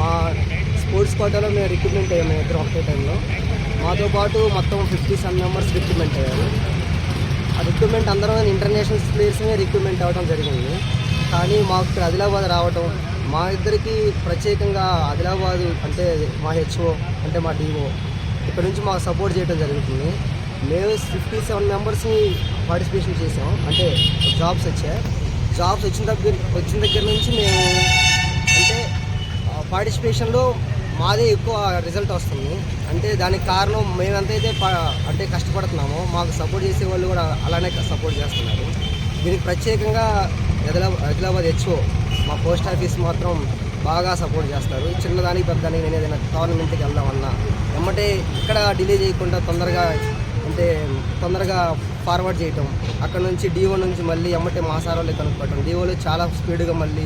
మా స్పోర్ట్స్ కోటాలో మేము రిక్రూట్మెంట్ అయ్యాము మేము ఇద్దరం ఒకటే టైంలో. మాతో పాటు మొత్తం ఫిఫ్టీ సెవెన్ మెంబర్స్ రిక్రూట్మెంట్ అయ్యారు. ఆ రిక్రూట్మెంట్ అందరం ఇంటర్నేషనల్ ప్లేయర్స్మే రిక్రూట్మెంట్ అవ్వడం జరిగింది. కానీ మాకు ఆదిలాబాద్ రావటం మా ఇద్దరికి ప్రత్యేకంగా ఆదిలాబాద్ అంటే మా హెచ్ఓ అంటే మా డిఓ ఇక్కడ నుంచి మాకు సపోర్ట్ చేయడం జరుగుతుంది. మేము ఫిఫ్టీ సెవెన్ మెంబర్స్ని పార్టిసిపేషన్ చేసాం అంటే జాబ్స్ వచ్చాయి. జాబ్స్ వచ్చిన దగ్గర వచ్చిన దగ్గర నుంచి మేము అంటే పార్టిసిపేషన్లో మాదే ఎక్కువ రిజల్ట్ వస్తుంది. అంటే దానికి కారణం మేమంతా అయితే అంటే కష్టపడుతున్నామో. మాకు సపోర్ట్ చేసే వాళ్ళు కూడా అలానే సపోర్ట్ చేస్తున్నారు. దీనికి ప్రత్యేకంగా ఆదిలాబాద్ ఆదిలాబాద్ హెచ్ఓ మా పోస్ట్ ఆఫీస్ మాత్రం బాగా సపోర్ట్ చేస్తారు. చిన్నదానికి పెద్దదానికి నేను ఏదైనా టోర్నమెంట్కి వెళ్దామన్నా ఎమ్మటే ఇక్కడ డిలే చేయకుండా తొందరగా అంటే తొందరగా ఫార్వర్డ్ చేయటం అక్కడ నుంచి డిఓ నుంచి మళ్ళీ ఎమ్మటే మా సార్ వాళ్ళు కనుక్కోవటం. డిఓలో చాలా స్పీడ్గా మళ్ళీ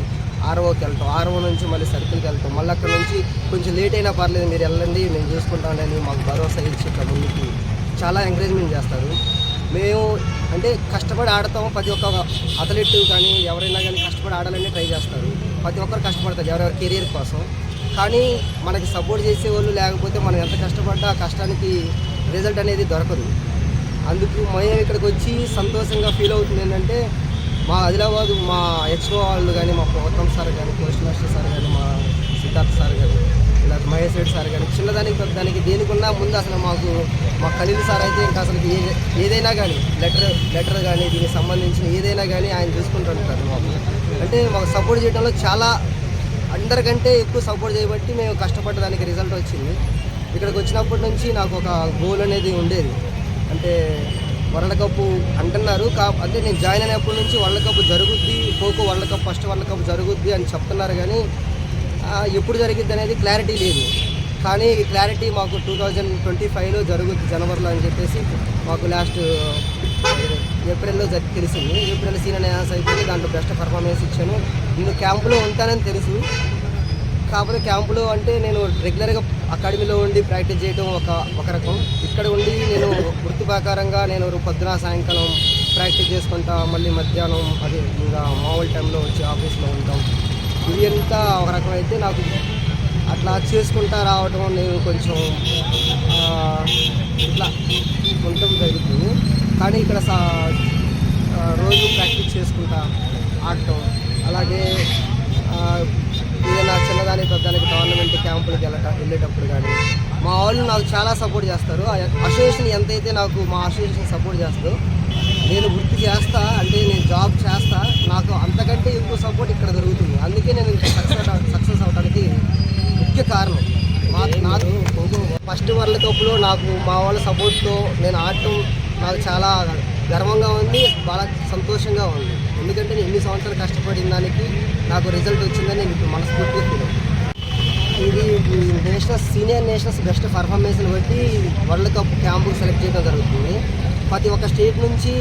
ఆర్ఓకి వెళ్తాం. ఆర్ఓ నుంచి మళ్ళీ సర్కిల్కి వెళ్తాం. మళ్ళీ అక్కడ నుంచి కొంచెం లేట్ అయినా పర్లేదు మీరు వెళ్ళండి మేము చూసుకుంటామని మాకు భరోసా ఇచ్చి ఇట్లా ముందుకి చాలా ఎంకరేజ్మెంట్ చేస్తారు. మేము అంటే కష్టపడి ఆడతాము ప్రతి ఒక్క అథ్లెట్ కానీ ఎవరైనా కానీ కష్టపడి ఆడాలని ట్రై చేస్తారు. ప్రతి ఒక్కరు కష్టపడతారు ఎవరెవరి కెరీర్ కోసం. కానీ మనకి సపోర్ట్ చేసే వాళ్ళు లేకపోతే మనం ఎంత కష్టపడ్డా కష్టానికి రిజల్ట్ అనేది దొరకదు. అందుకు మేము ఇక్కడికి వచ్చి సంతోషంగా ఫీల్ అవుతుంది ఏంటంటే మా ఆదిలాబాద్ మా హెచ్ఓ వాళ్ళు కానీ మా గౌతమ్ సార్ కానీ పోస్ట్ మాస్టర్ సార్ కానీ మా సిద్ధార్థ్ సార్ కానీ ఇలా మహేష్ రెడ్డి సార్ కానీ చిన్నదానికి పెద్దదానికి దేనికున్నా ముందు అసలు మాకు మా ఖలీల్ సార్ అయితే ఇంకా అసలు ఏ ఏదైనా కానీ లెటర్ లెటర్ కానీ దీనికి సంబంధించిన ఏదైనా కానీ ఆయన చూసుకుంటుంటారు మాకు. అంటే మాకు సపోర్ట్ చేయడంలో చాలా అందరికంటే ఎక్కువ సపోర్ట్ చేయబట్టి మేము కష్టపడ్డ దానికి రిజల్ట్ వచ్చింది. ఇక్కడికి వచ్చినప్పటి నుంచి నాకు ఒక గోల్ అనేది ఉండేది. అంటే వరల్డ్ కప్ అంటున్నారు. కా అంటే నేను జాయిన్ అయినప్పటి నుంచి వరల్డ్ కప్ జరుగుద్ది kho kho world cup first world cup జరుగుద్ది అని చెప్తున్నారు కానీ ఎప్పుడు జరిగిద్ది అనేది క్లారిటీ లేదు. కానీ ఈ క్లారిటీ మాకు టూ థౌజండ్ ట్వంటీ ఫైవ్లో జరుగుద్ది జనవరిలో అని చెప్పేసి మాకు లాస్ట్ ఏప్రిల్లో తెలిసింది. ఏప్రిల్ సీనియర్ న్యాస్ అయిపోయింది దాంట్లో బెస్ట్ పర్ఫార్మెన్స్ ఇచ్చాను. నేను క్యాంపులో ఉంటానని తెలుసు. కాకపోతే క్యాంపులో అంటే నేను రెగ్యులర్గా అకాడమీలో ఉండి ప్రాక్టీస్ చేయడం ఒక ఒక రకం. ఇక్కడ ఉండి నేను వృత్తి ప్రకారంగా నేను పొద్దున సాయంకాలం ప్రాక్టీస్ చేసుకుంటా మళ్ళీ మధ్యాహ్నం అది ఇంకా మామూలు టైంలో వచ్చి ఆఫీస్లో ఉంటాం. ఇది అంతా ఒక రకం అయితే నాకు అట్లా చేసుకుంటా రావడం నేను కొంచెం ఇట్లా ఉండటం జరుగుతుంది. కానీ ఇక్కడ సా రోజు ప్రాక్టీస్ చేసుకుంటా ఆడటం. అలాగే ఆ, పెద్దానికి టోర్నమెంట్ క్యాంపులకు వెళ్ళట వెళ్ళేటప్పుడు కానీ మా వాళ్ళు నాకు చాలా సపోర్ట్ చేస్తారు. ఆ అసోసియేషన్ ఎంతైతే నాకు మా అసోసియేషన్ సపోర్ట్ చేస్తుందో నేను వృత్తి చేస్తా అంటే నేను జాబ్ చేస్తా నాకు అంతకంటే ఎక్కువ సపోర్ట్ ఇక్కడ దొరుకుతుంది. అందుకే నేను సక్సెస్ సక్సెస్ అవడానికి ముఖ్య కారణం. మా నాకు ఫస్ట్ వరల్డ్ కప్లో నాకు మా వాళ్ళ సపోర్ట్తో నేను ఆడటం నాకు చాలా గర్వంగా ఉంది చాలా సంతోషంగా ఉంది. ఎందుకంటే నేను ఎన్ని సంవత్సరాలు కష్టపడిన దానికి నాకు రిజల్ట్ వచ్చిందని నేను ఇప్పుడు మనస్ఫూర్తిగా ఫీల్ ఇది నేషనల్స్ సీనియర్ నేషనల్స్ బెస్ట్ పర్ఫార్మెన్స్ని బట్టి వరల్డ్ కప్ క్యాంపు సెలెక్ట్ చేయడం జరుగుతుంది. ప్రతి ఒక్క స్టేట్ నుంచి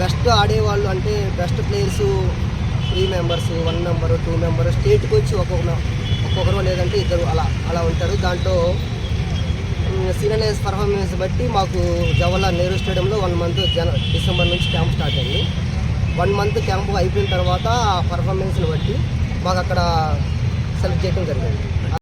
బెస్ట్ ఆడేవాళ్ళు అంటే best players three members one member two member స్టేట్కి వచ్చి ఒక్కొక్క ఒక్కొక్కరు లేదంటే ఇద్దరు అలా అలా ఉంటారు. దాంట్లో సీనియర్ నేషనల్స్ పర్ఫార్మెన్స్ బట్టి మాకు జవహర్లాల్ నెహ్రూ స్టేడియంలో వన్ మంత్ జన డిసెంబర్ నుంచి క్యాంప్ స్టార్ట్ అయింది. వన్ మంత్ క్యాంపు అయిపోయిన తర్వాత ఆ పర్ఫార్మెన్స్ని బట్టి మాకు అక్కడ సెలెక్ట్ చేయడం జరిగింది.